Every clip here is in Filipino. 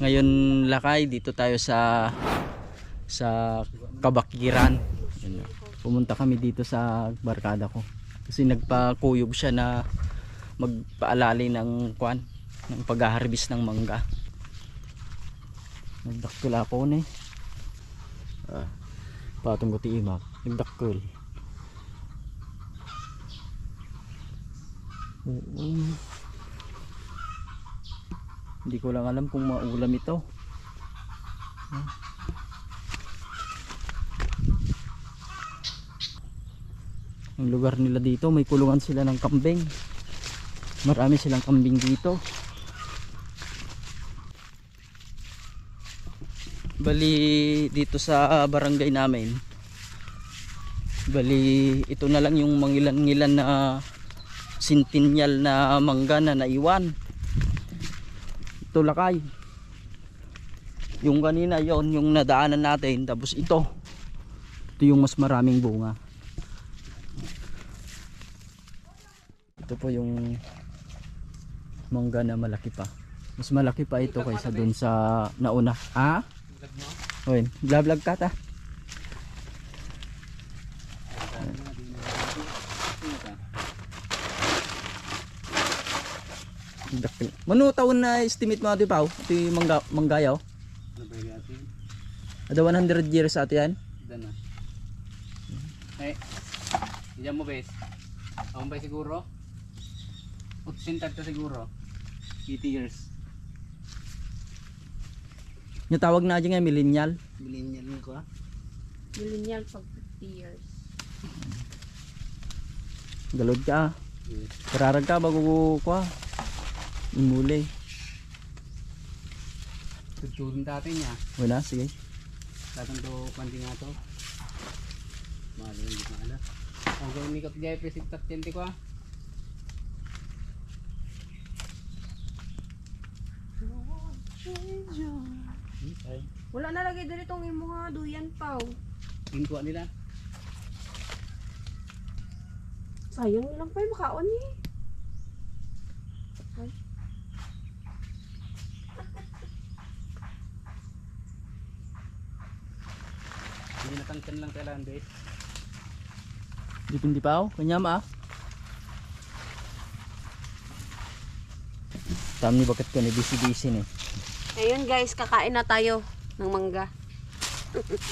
Ngayon lakay dito tayo sa sa Kabakiran. Pumunta kami dito sa barkada ko. Kasi nagpakuyog siya na magpaalali ng kwan ng pag-harvest ng mangga. Nagdakkel ako ni. Ah, patong ko ti imak. Nagdakkel. Oo. Hindi ko lang alam kung maulam ito. Ang lugar nila dito, may kulungan sila ng kambing. Marami silang kambing dito. Bali dito sa barangay namin. Bali ito na lang yung mangilan-ngilan na sintinyal na mangga na naiwan. Ito lakay. Yung kanina yon yung nadaanan natin tapos ito. Ito yung mas maraming bunga. Ito po yung mangga na malaki pa. Mas malaki pa ito kaysa dun sa nauna. Ha? Oy, vlog ka ta. Dakil. Mano taon na estimate mo ati pao? Ati mangga manggayaw. Ano ba yung atin? Ada 100 years ati yan. Dan na. Eh, diyan mo bes. Ako ba siguro? 80 to siguro. 80 years. Yung tawag na dyan nga millennial. Millennial ko ah. Millennial pag 50 years. Galod ka. ah. Kararag ka bago ko kwa. Imuli. Tuturin natin niya. Wala, sige. Tatang do pandi nga to. Yung hindi maala. Ang gawin ni Kapjay presip tatyente ko ah. Okay. Wala nalagay dito itong imo nga duyan pa. Inkuha nila. Sayang lang pa yung makaon ni. Ay. Hindi natangkan lang kailangan bes. Dipindi pa ako. Kanya ma ah. Tami bakit ko ni busy-busy ni. Ayun guys, kakain na tayo ng mangga.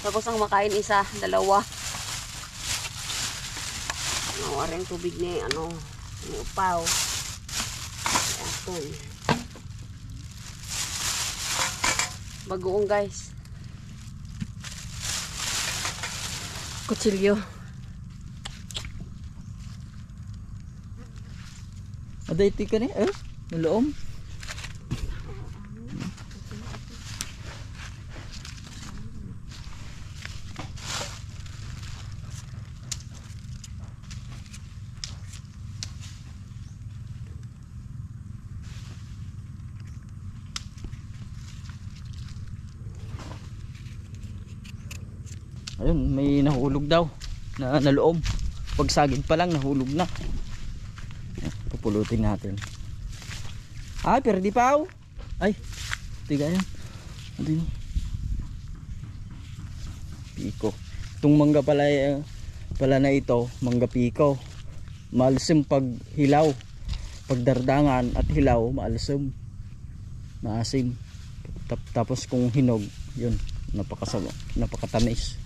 Tapos ang makain isa, dalawa. Ano, rin tubig ni, ano, ni upaw. Ayan. Bagoong guys. Kutsilyo. Ada iti ka ni eh. Naloom. Ayun, may nahulog daw na naloob. Pagsagid pa lang nahulog na. Pupulutin natin. Ay, pero di pa Ay, tiga yan. Ano yun? Piko. Itong mangga pala, eh, pala na ito, mangga piko. Maalsim pag hilaw. Pag dardangan at hilaw, maalsim. Maasim. Tap, tapos kung hinog, yun, napakasama, napakatamis.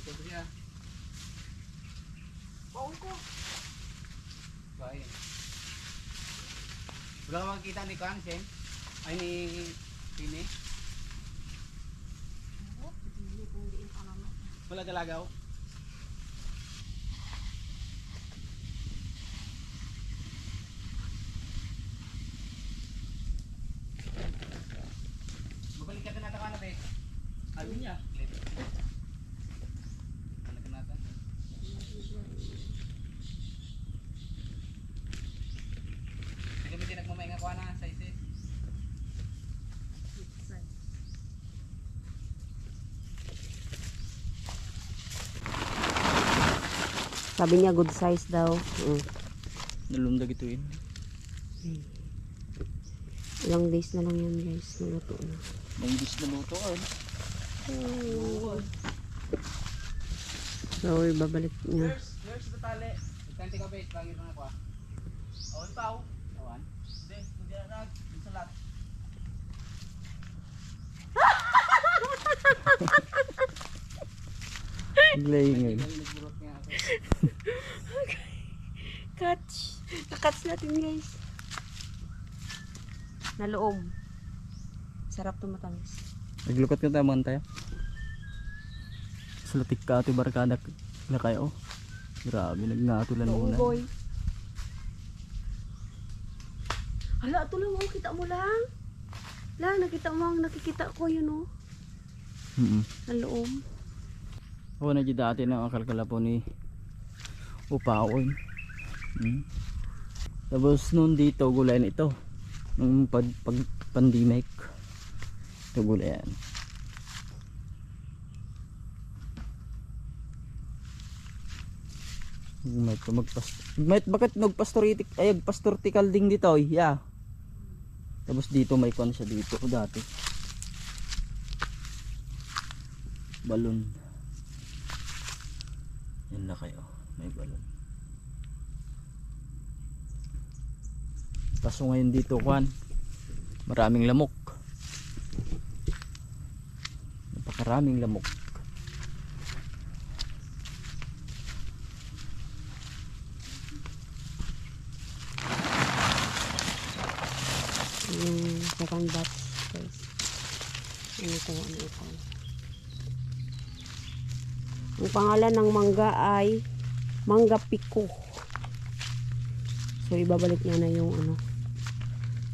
Ito ko siya. Bahay. Wala makikita ni Kwan, Sen? Ay, ni Tini? Wala galagaw? Babalik ka na ka na, Bes. Ano niya? Ano ka natin? Hindi mo din nagmamay nga kuha na sa isis. Sabi niya good size daw. Mm. Nalundag ito yun. Ilang days na lang yan guys. Naluto na. Manggis na luto ay. So, ibabalik niya. Nurse, nurse sa tali. Ikanti ka base, bagay na ako ah. Awan pa oh. Awan. Hindi, hindi na nag. Sa lahat. Laying yun. Ako. Catch. Kakatch natin guys. Naloom. Sarap to matamis. Naglukot ka tayo mga tayo. Salatik ka ito barkada na kayo. Grabe, nagnatulan muna. boy. Hala, ito lang oh. Kita mo lang. Lang, nakita mo ang nakikita ko yun oh. Mm Naloom. Ako na di dati ng akalkala po ni Upawon. Mm. Tapos noon dito, gulayan ito. Nung pag, pag pandemic. Ito gulayan. May magpas may bakit nagpastoritik ay pastortikal ding dito oy yeah. Tapos dito may kon siya dito dati. Balon. Yan na kayo. May balon. Kaso ngayon dito kwan. Maraming lamok. Napakaraming lamok. Yung second batch guys. Ano ito, ano ito. Ang pangalan ng mangga ay mangga pico. So ibabalik niya na yung ano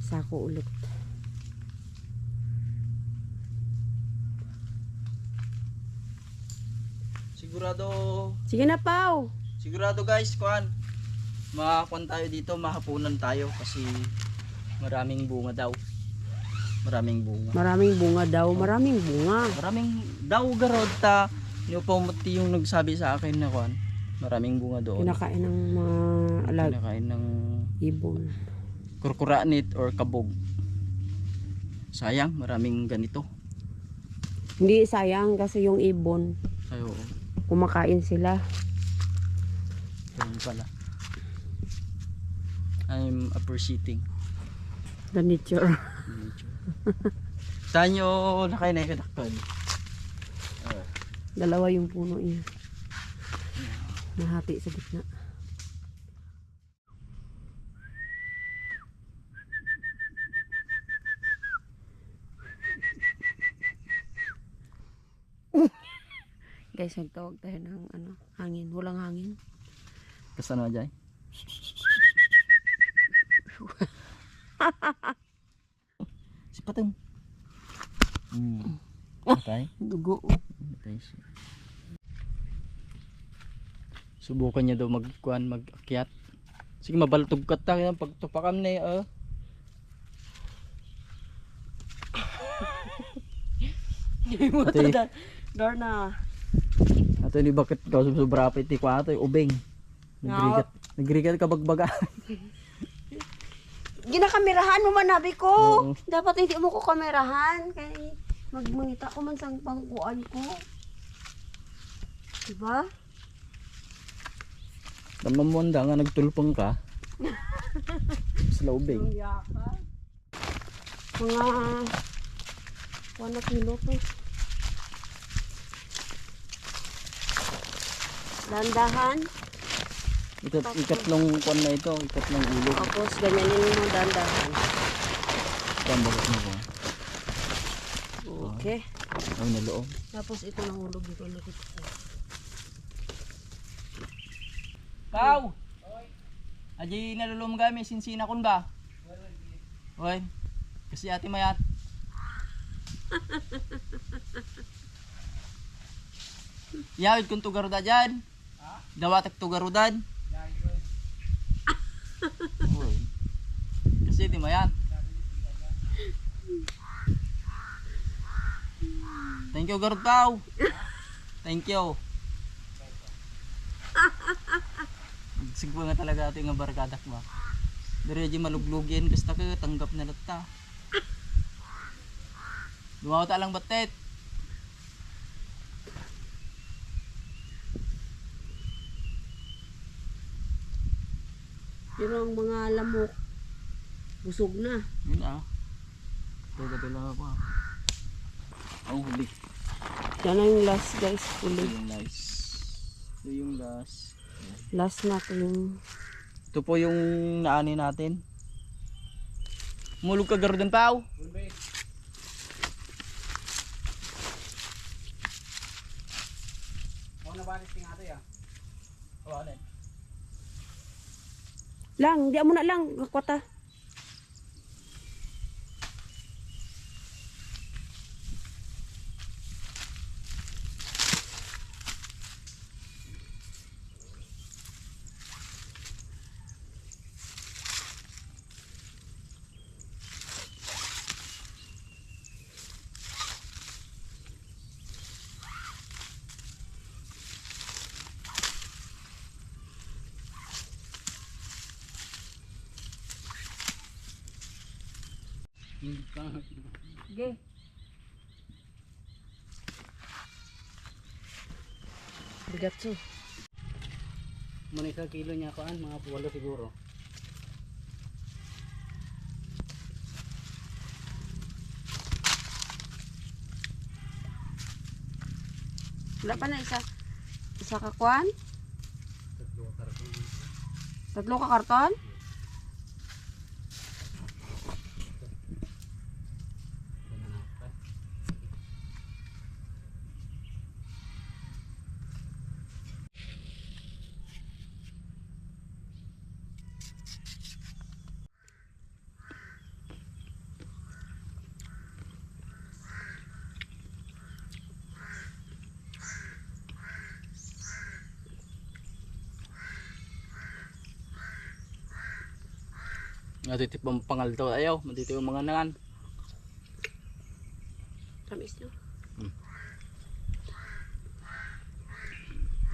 sako ulit. Sigurado Sige na, Pau. Sigurado guys, kuan. Makakuan tayo dito, mahapunan tayo kasi maraming bunga daw. Maraming bunga. Maraming bunga daw. Maraming bunga. Maraming daw garod ta. Yung pamuti yung nagsabi sa akin na kuan. Maraming bunga doon. Kinakain ng mga alag Kinakain ng ibon. kurkuranit or kabog. Sayang, maraming ganito. Hindi sayang kasi yung ibon, Ayo, kumakain sila. ganun pala. I'm appreciating The nature. nature. Saan nyo na kayo na ikadaktan? Dalawa yung puno niya. Nahati sa gitna. Guys, nagtawag tayo ng ano, hangin. Walang hangin. Kasan na dyan? si Pateng. Hmm. Patay? Dugo. Patay siya. Subukan niya daw magkuhan, mag-akyat. Sige, mabaltog ka tayo ng pagtupakan na uh. Ate, Door na. ato ni bakit ka sobra pa iti kwa ato ubeng. Nagrigat, nagrigat ka bagbaga. Ginakamerahan mo man nabi ko. Oo. Dapat hindi mo ko kamerahan. Kaya magmangita ko man sa pangkuan ko. Diba? Tama mo anda nga nagtulpong ka. Sa. Ang yaka. Mga 1 na kilo to. Dandahan. Ikat, ikatlong kwan na ito, ikatlong ulo. Tapos ganyanin mo dandahan. Tambagat mo ko. Okay. Ay, naloob. Tapos ito nahulog dito. Nakita ko. Pau! Aji nalulum kami, sinsina kun ba? Oy. Kasi ate mayat. Yawid kung tugaruda dyan. Dawatak tugarudan. Oy. Kasi di mayat. Thank you Garud Pau. Thank you. Siguro nga talaga ato nga barkadak ba. Direji maluglugin basta ka tanggap na lata. Dumawa ta lang batet. Pero ang mga lamok, busog na. Yun ah. Daga dala pa. Ang huli. Yan na yung last guys, huli. yung last. Ito yung last. Last na to yung Ito po yung naani natin. Mulog ka garden pao. Wala. Lang, di mo na lang, kakwata. Sige. Bigatso. Muna isa kilo niya kuan mga walo siguro. Wala pa na isa. Isa ka kwan? Tatlo ka karton? Natitip ang pangalto ayaw. Matito yung mga nangan. Tamis nyo.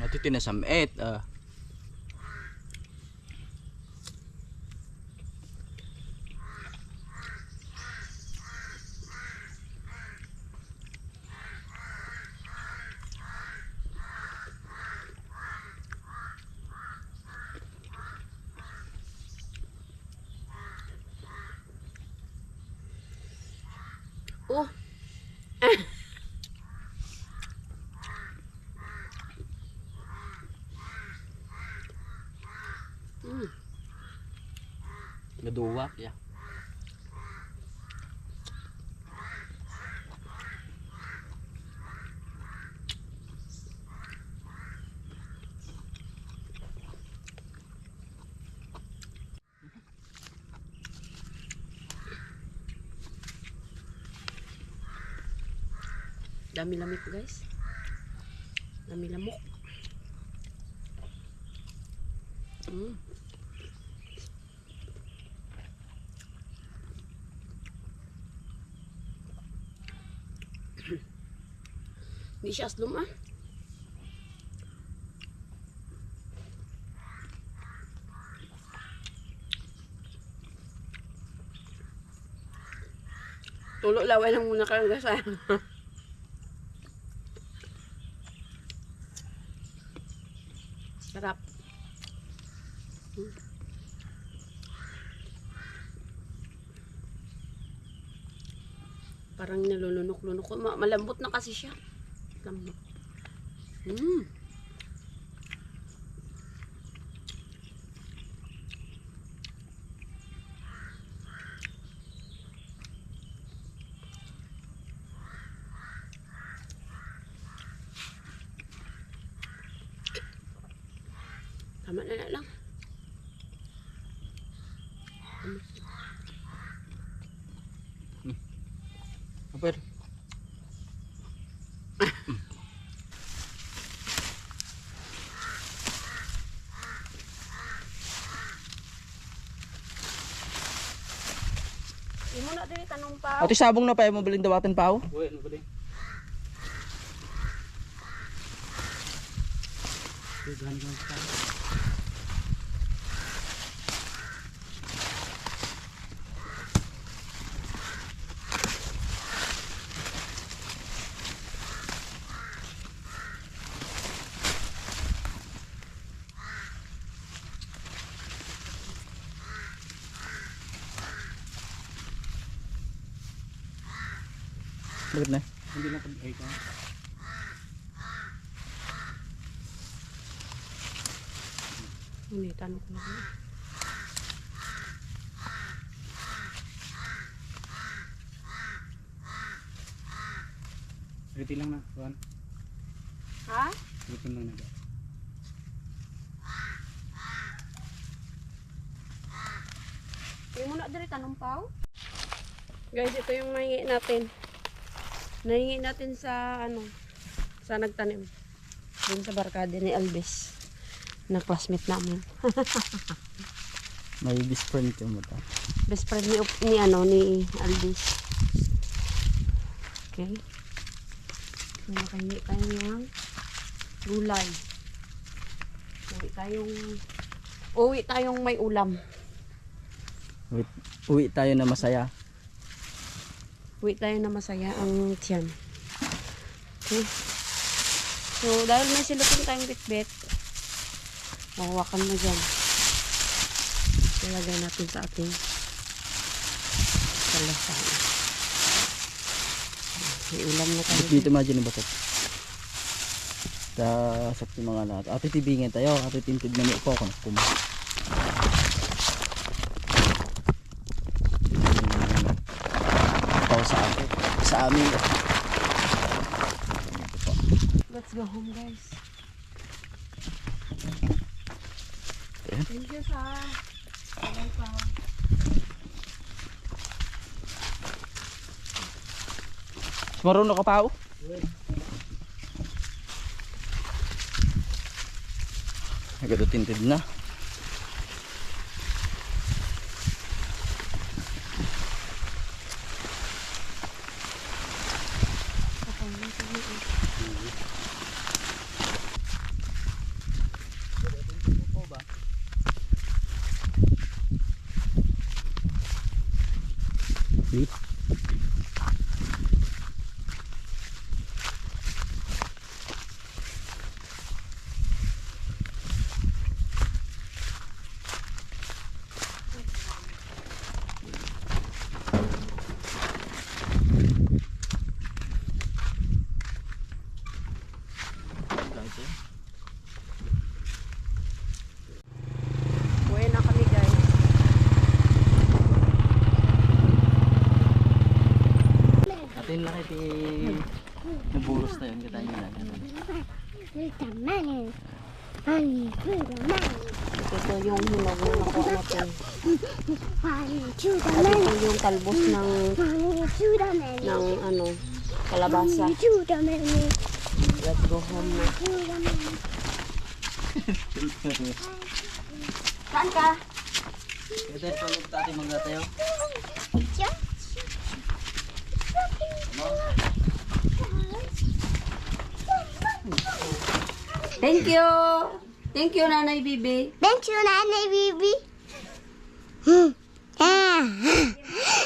Natito na samet. Ah. Oh. mm. Gaduwa. Yeah. Dami lamig guys. Dami lamok. Mm. Hindi siya aslum ah. Tulo laway lang muna kayo guys ah. Sarap. Parang nalulunok-lunok malambot na kasi siya. Lambot. Mm. Tama na na lang. Aper. Imo na dili pa. Ate sabong na pa mo balin dawatan pao. Uy, ano ba din? Uy, Bakit na? Hindi lang pag ay ka. Hindi, tanong ko lang. Pretty lang na. Kuhan. Ha? Pretty lang na. Hindi mo na diri tanong pa Guys, ito yung nahingi natin. Nahingi natin sa ano, sa nagtanim. Doon sa barkada ni Alves. Na classmate namin. May best friend ka mo ta. Best friend ni, ni ano, ni Alves. Okay. Nakahingi tayo ng gulay. Uwi tayong, uwi tayong may ulam. Wait, uwi tayo na masaya. Uwi tayo na masaya ang tiyan. Okay. So, dahil may silupin tayong bitbit, mahawakan mo dyan. Ilagay natin sa ating kalasan. May ulam na tayo. Dito imagine yung batot. Sa sa mga lahat. Ate tibingin tayo. Ate tintid na niyo po kung kuma. Ito sa atin. Sa amin. Let's go home, guys. Ayan. Thank you, sa Welcome. Marunong ka pa ako? Agad tintid na. Beep. Uwi na kami, guys. Atin lang iti naburos na yun. Kita nyo lang. Ito yung hinog na nakuha natin. At ito yung talbos ng, ng ano, kalabasa. Let's go home na. Saan ka? Ito yung tulog tati mga tayo. Thank you! Thank you, Nanay Bibi. Thank you, Nanay Bibi.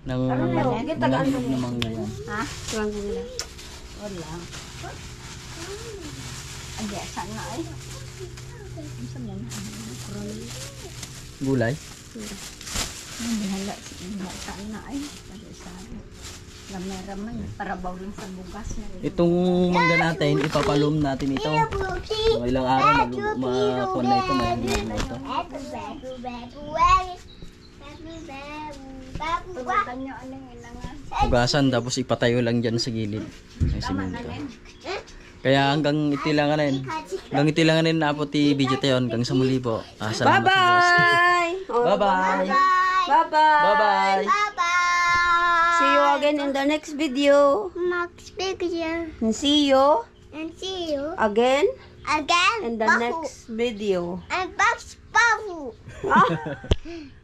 seven. Baby, what? No, what? What? At ah, tutuludan tutuludan natin si Inang, Inang Bakit Baby. ng nahilog na mangga yan. Tuwang ko nila. Gulay. Itong mangga natin, ipapalum natin ito. Mga ilang araw, makuha na ito, mahihinog na ito. Babu. Hugasan, tapos ipatayo lang dyan sa gilid. Ay, simento. Kaya hanggang itilanganin, hanggang itilanganin na po ti video tayo hanggang sa muli po. Ah, salamat sa Diyos. Bye! Oh, Bye-bye! Bye-bye! Bye-bye! Bye-bye. See you again in the next video. Max picture. And see you And see you again again. in the Bahu. next video. And Box Babu.